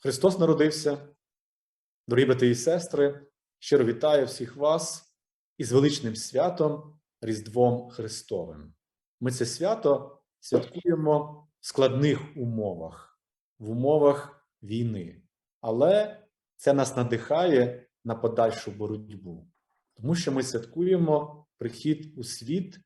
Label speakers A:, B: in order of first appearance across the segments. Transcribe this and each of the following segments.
A: Христос народився. Дорогі брати і сестри, щиро вітаю всіх вас із величним святом Різдвом Христовим. Ми це свято святкуємо в складних умовах, в умовах війни. Але це нас надихає на подальшу боротьбу, тому що ми святкуємо прихід у світ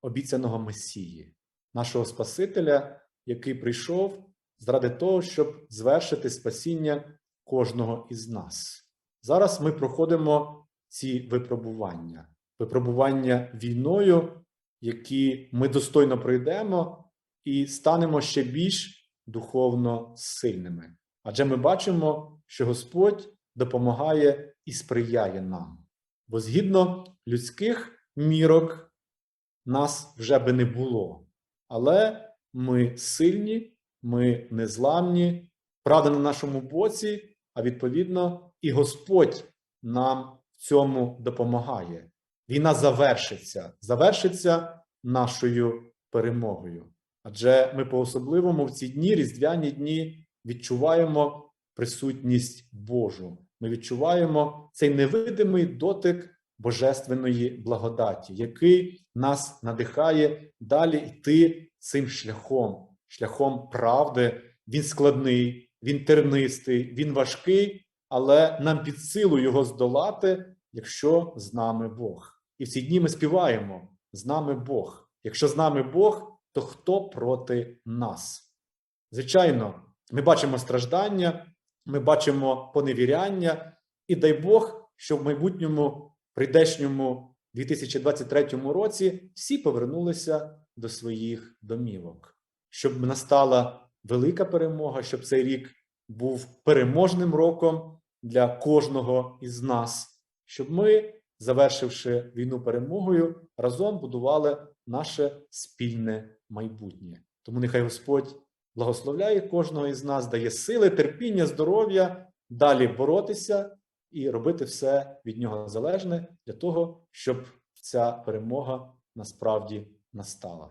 A: обіцяного Месії, нашого Спасителя, який прийшов заради того, щоб звершити спасіння кожного із нас. Зараз ми проходимо ці випробування, випробування війною, які ми достойно пройдемо і станемо ще більш духовно сильними. Адже ми бачимо, що Господь допомагає і сприяє нам. Бо згідно людських мірок нас вже би не було. Але ми сильні, ми незламні, правда на нашому боці, а відповідно, і Господь нам в цьому допомагає. Війна завершиться, завершиться нашою перемогою. Адже ми по-особливому в ці дні, різдвяні дні, відчуваємо присутність Божу. Ми відчуваємо цей невидимий дотик божественної благодаті, який нас надихає далі йти цим шляхом, шляхом правди. Він складний, він тернистий, він важкий, але нам під силу його здолати, якщо з нами Бог. І в ці дні ми співаємо: з нами Бог. Якщо з нами Бог, то хто проти нас? Звичайно, ми бачимо страждання, ми бачимо поневіряння, і дай Бог, що в майбутньому прийдешньому 2023 році всі повернулися до своїх домівок, щоб настала велика перемога, щоб цей рік був переможним роком для кожного із нас, щоб ми, завершивши війну перемогою, разом будували наше спільне майбутнє. Тому нехай Господь благословляє кожного із нас, дає сили, терпіння, здоров'я далі боротися і робити все від нього залежне для того, щоб ця перемога насправді настала.